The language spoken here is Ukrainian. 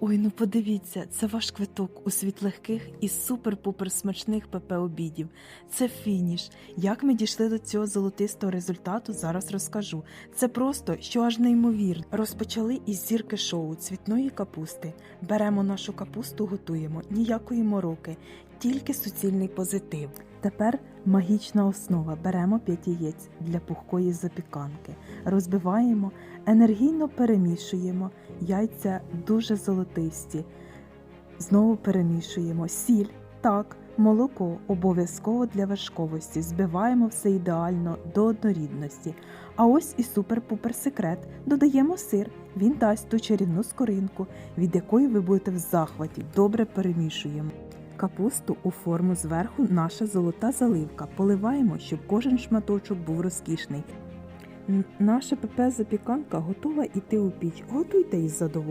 Ой, ну подивіться, це ваш квиток у світ легких і супер-пупер смачних ПП обідів. Це фініш. Як ми дійшли до цього золотистого результату, зараз розкажу. Це просто що аж неймовірно. Розпочали із зірки шоу цвітної капусти. Беремо нашу капусту, готуємо, ніякої мороки, тільки суцільний позитив. Тепер магічна основа. Беремо 5 яєць для пухкої запіканки. Розбиваємо, енергійно перемішуємо. Яйця дуже золотисті. Знову перемішуємо сіль, так, молоко обов'язково для вершковості. Збиваємо все ідеально до однорідності. А ось і супер-пупер секрет. Додаємо сир. Він дасть ту чарівну скоринку, від якої ви будете в захваті. Добре перемішуємо. Капусту у форму зверху наша золота заливка. Поливаємо, щоб кожен шматочок був розкішний. Наша ПП запіканка готова йти у піч. Готуйте із задоволенням.